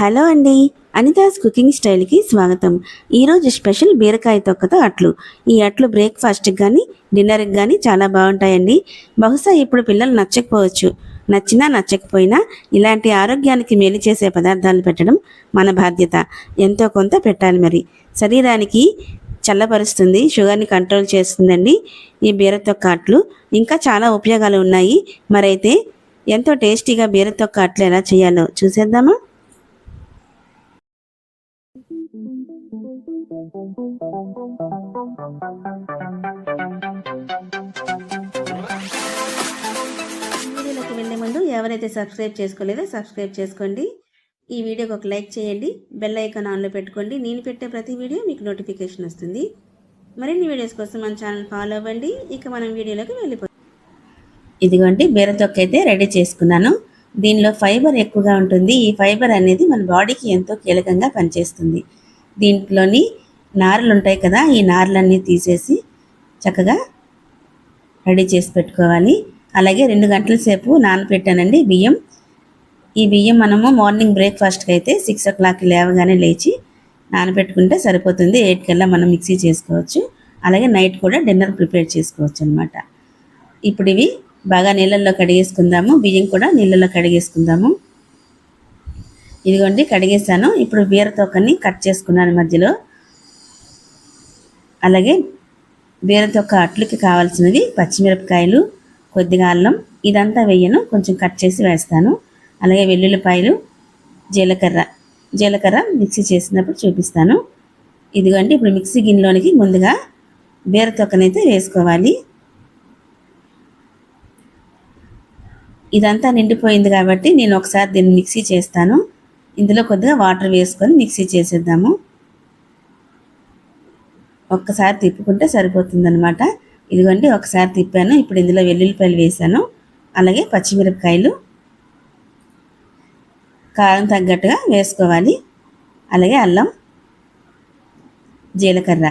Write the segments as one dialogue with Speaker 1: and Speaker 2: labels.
Speaker 1: Hello అండి. Anita's cooking స్టైల్కి స్వాగతం. ఈరోజు స్పెషల్ బీరకాయ తొక్కతో అట్లు. ఈ అట్లు బ్రేక్ఫాస్ట్కి కానీ డిన్నర్కి కానీ చాలా బాగుంటాయండి. బహుశా ఇప్పుడు పిల్లలు నచ్చకపోవచ్చు. నచ్చినా నచ్చకపోయినా ఇలాంటి ఆరోగ్యానికి మేలు చేసే పదార్థాలు పెట్టడం మన బాధ్యత. ఎంతో కొంత పెట్టాలి మరి. శరీరానికి చల్లపరుస్తుంది షుగర్ని కంట్రోల్ చేస్తుందండి ఈ బీరతొక్క అట్లు. ఇంకా చాలా ఉపయోగాలు ఉన్నాయి. మరైతే ఎంతో టేస్టీగా బీరతొక్క అట్లు ఎలా చేయాలో చూసేద్దామా? వీడియోలోకి వెళ్ళే ముందు ఎవరైతే సబ్స్క్రైబ్ చేసుకోలేదో సబ్స్క్రైబ్ చేసుకోండి. ఈ వీడియోకి ఒక లైక్ చేయండి. బెల్ ఐకాన్ ఆన్లో పెట్టుకోండి. నేను పెట్టే ప్రతి వీడియో మీకు నోటిఫికేషన్ వస్తుంది. మరిన్ని వీడియోస్ కోసం మన ఛానల్ ఫాలో అవ్వండి. ఇక మనం వీడియోలోకి వెళ్ళిపోతాం ఇదిగోండి బీరతొక్క అయితే రెడీ చేసుకున్నాను. దీనిలో ఫైబర్ ఎక్కువగా ఉంటుంది. ఈ ఫైబర్ అనేది మన బాడీకి ఎంతో కీలకంగా పనిచేస్తుంది. దీంట్లోని నారలు ఉంటాయి కదా ఈ నారలన్నీ తీసేసి చక్కగా రెడీ చేసి పెట్టుకోవాలి. అలాగే రెండు గంటల సేపు నానబెట్టానండి బియ్యం. ఈ బియ్యం మనము మార్నింగ్ బ్రేక్ఫాస్ట్కి అయితే సిక్స్ ఓ క్లాక్కి లేవగానే లేచి నానబెట్టుకుంటే సరిపోతుంది. ఎయిట్ కల్లా మనం మిక్సీ చేసుకోవచ్చు. అలాగే నైట్ కూడా డిన్నర్ ప్రిపేర్ చేసుకోవచ్చు అనమాట ఇప్పుడు ఇవి బాగా నీళ్ళల్లో కడిగేసుకుందాము. బియ్యం కూడా నీళ్ళల్లో కడిగేసుకుందాము. ఇదిగోండి కడిగేసాను ఇప్పుడు బీరతొక్కని కట్ చేసుకున్నాను మధ్యలో. అలాగే బీరతొక్క అట్లకి కావాల్సినవి పచ్చిమిరపకాయలు కొద్దిగా అల్లం ఇదంతా వేయను. కొంచెం కట్ చేసి వేస్తాను. అలాగే వెల్లుల్లిపాయలు జీలకర్ర జీలకర్ర మిక్సీ చేసినప్పుడు చూపిస్తాను. ఇదిగోండి ఇప్పుడు మిక్సీ గిన్నెలోనికి ముందుగా బీరతొక్కనైతే వేసుకోవాలి. ఇదంతా నిండిపోయింది కాబట్టి నేను ఒకసారి దీన్ని మిక్సీ చేస్తాను. ఇందులో కొద్దిగా వాటర్ వేసుకొని మిక్సీ చేసేద్దాము. ఒక్కసారి తిప్పుకుంటే సరిపోతుందనమాట ఇదిగోండి ఒకసారి తిప్పాను. ఇప్పుడు ఇందులో వెల్లుల్లిపాయలు వేసాను అలాగే పచ్చిమిరపకాయలు. కారం తగ్గట్టుగా వేసుకోవాలి. అలాగే అల్లం జీలకర్ర.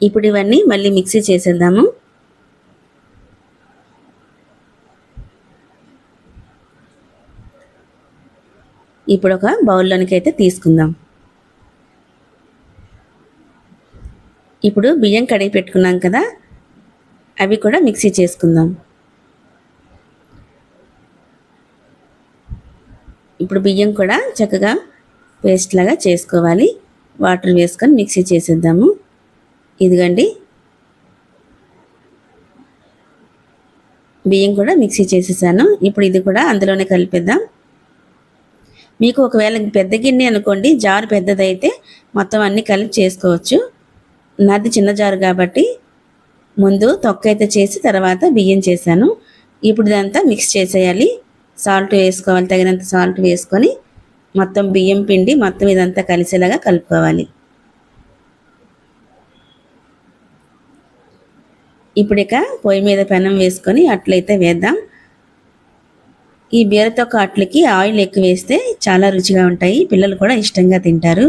Speaker 1: ఇప్పుడు ఇవన్నీ మళ్ళీ మిక్సీ చేసేద్దాము. ఇప్పుడు ఒక బౌల్లోనికి అయితే తీసుకుందాం. ఇప్పుడు బియ్యం కడిగి పెట్టుకున్నాం కదా అవి కూడా మిక్సీ చేసుకుందాం. ఇప్పుడు బియ్యం కూడా చక్కగా పేస్ట్ లాగా చేసుకోవాలి. వాటర్ వేసుకొని మిక్సీ చేసేద్దాము. ఇదిగండి. బియ్యం కూడా మిక్సీ చేసేసాను. ఇప్పుడు ఇది కూడా అందులోనే కలిపేద్దాం. మీకు ఒకవేళ పెద్ద గిన్నె అనుకోండి జారు పెద్దదైతే మొత్తం అన్నీ కలిపి చేసుకోవచ్చు. నాది చిన్న జారు కాబట్టి ముందు తొక్క అయితే చేసి తర్వాత బియ్యం చేశాను. ఇప్పుడు ఇదంతా మిక్స్ చేసేయాలి. సాల్ట్ వేసుకోవాలి తగినంత సాల్ట్ వేసుకొని మొత్తం బియ్యం పిండి మొత్తం ఇదంతా కలిసేలాగా కలుపుకోవాలి. ఇప్పుడు ఇక పొయ్యి మీద పెనం వేసుకొని అట్లయితే వేద్దాం. ఈ బీరతొక్క అట్లకి ఆయిల్ ఎక్కువ వేస్తే చాలా రుచిగా ఉంటాయి. పిల్లలు కూడా ఇష్టంగా తింటారు.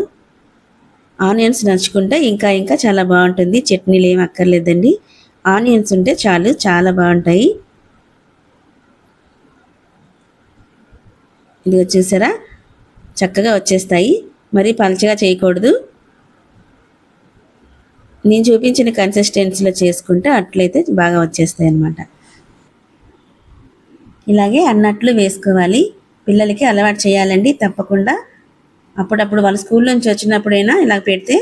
Speaker 1: ఆనియన్స్ నచ్చుకుంటే ఇంకా ఇంకా చాలా బాగుంటుంది. చట్నీలు ఏం అక్కర్లేదండి. ఆనియన్స్ ఉంటే చాలు చాలా బాగుంటాయి. ఇది చూసారా చక్కగా వచ్చేస్తాయి. మరి పలచగా చేయకూడదు. నేను చూపించిన కన్సిస్టెన్సీలో చేసుకుంటే అట్లయితే బాగా వచ్చేస్తాయి అన్నమాట. ఇలాగే అన్నట్లు వేసుకోవాలి. పిల్లలకి అలవాటు చేయాలండి తప్పకుండా. అప్పుడప్పుడు వాళ్ళ స్కూల్ నుంచి వచ్చినప్పుడైనా ఇలా పెడితే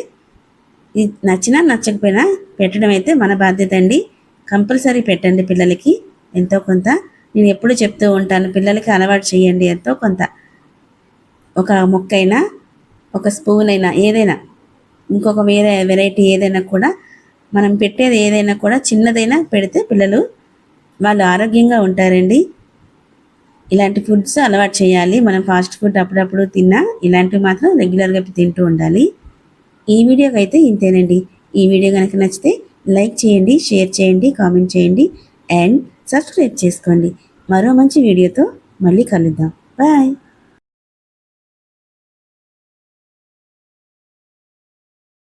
Speaker 1: ఇది నచ్చినా నచ్చకపోయినా పెట్టడం అయితే మన బాధ్యత అండి. కంపల్సరీ పెట్టండి పిల్లలకి ఎంతో కొంత. నేను ఎప్పుడు చెప్తూ ఉంటాను పిల్లలకి అలవాటు చేయండి ఎంతో కొంత. ఒక ముక్కైనా ఒక స్పూన్ అయినా ఏదైనా ఇంకొక వేరే వెరైటీ ఏదైనా కూడా మనం పెట్టేది ఏదైనా కూడా చిన్నదైనా పెడితే పిల్లలు వాళ్ళు ఆరోగ్యంగా ఉంటారండి. ఇలాంటి ఫుడ్స్ అలవాటు చేయాలి. మనం ఫాస్ట్ ఫుడ్ అప్పుడప్పుడు తిన్నా ఇలాంటివి మాత్రం రెగ్యులర్గా తింటూ ఉండాలి. ఈ వీడియోకి అయితే ఇంతేనండి. ఈ వీడియో కనుక నచ్చితే లైక్ చేయండి షేర్ చేయండి కామెంట్ చేయండి అండ్ సబ్స్క్రైబ్ చేసుకోండి. మరో మంచి వీడియోతో మళ్ళీ కలుద్దాం. బాయ్